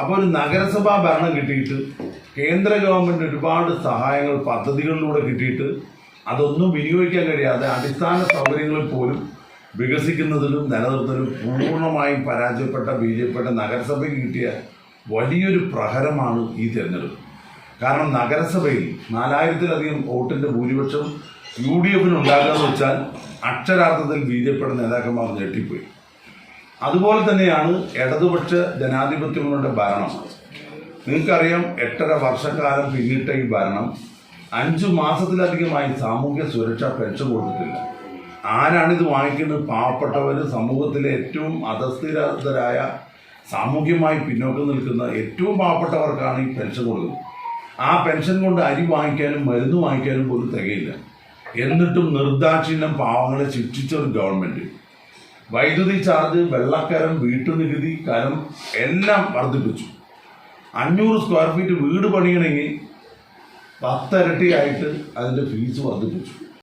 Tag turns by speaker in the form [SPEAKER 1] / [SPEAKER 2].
[SPEAKER 1] അപ്പോൾ ഒരു നഗരസഭാ ഭരണം കിട്ടിയിട്ട് കേന്ദ്ര ഗവൺമെന്റ് ഒരുപാട് സഹായങ്ങൾ പദ്ധതികളിലൂടെ കിട്ടിയിട്ട് അതൊന്നും വിനിയോഗിക്കാൻ കഴിയാതെ അടിസ്ഥാന സൗകര്യങ്ങളിൽ പോലും വികസിക്കുന്നതിലും നിലനിർത്തലും പൂർണമായും പരാജയപ്പെട്ട ബി ജെ പിയുടെ നഗരസഭയ്ക്ക് കിട്ടിയ വലിയൊരു പ്രഹരമാണ് ഈ തിരഞ്ഞെടുപ്പ്. കാരണം നഗരസഭയിൽ നാലായിരത്തിലധികം വോട്ടിന്റെ ഭൂരിപക്ഷം യു ഡി എഫിന് എന്ന് വെച്ചാൽ അക്ഷരാർത്ഥത്തിൽ ബി ജെ പിയുടെ നേതാക്കന്മാർ ഞെട്ടിപ്പോയി. അതുപോലെ തന്നെയാണ് ഇടതുപക്ഷ ജനാധിപത്യങ്ങളുടെ ഭരണം. നിങ്ങൾക്കറിയാം എട്ടര വർഷക്കാലം പിന്നിട്ട ഈ ഭരണം. അഞ്ചു മാസത്തിലധികമായി സാമൂഹ്യ സുരക്ഷാ പെൻഷൻ കൊടുത്തിട്ടില്ല. ആരാണിത് വാങ്ങിക്കുന്നത്? പാവപ്പെട്ടവർ സമൂഹത്തിലെ ഏറ്റവും അധസ്ഥിരതരായ സാമൂഹ്യമായി പിന്നോക്കം നിൽക്കുന്ന ഏറ്റവും പാവപ്പെട്ടവർക്കാണ് ഈ പെൻഷൻ കൊടുക്കുന്നത്. ആ പെൻഷൻ കൊണ്ട് അരി വാങ്ങിക്കാനും മരുന്ന് വാങ്ങിക്കാനും പോലും തികയില്ല. എന്നിട്ടും നിർദാക്ഷിണ്യം പാവങ്ങളെ ശിക്ഷിച്ച ഒരു ഗവൺമെന്റ്. വൈദ്യുതി ചാർജ് വെള്ളക്കരം വീട്ടുനികുതി കരം എല്ലാം വർദ്ധിപ്പിച്ചു. അഞ്ഞൂറ് സ്ക്വയർ ഫീറ്റ് വീട് പണിയണമെങ്കിൽ പത്തരട്ടിയായിട്ട് അതിന്റെ ഫീസ് വർദ്ധിപ്പിച്ചു.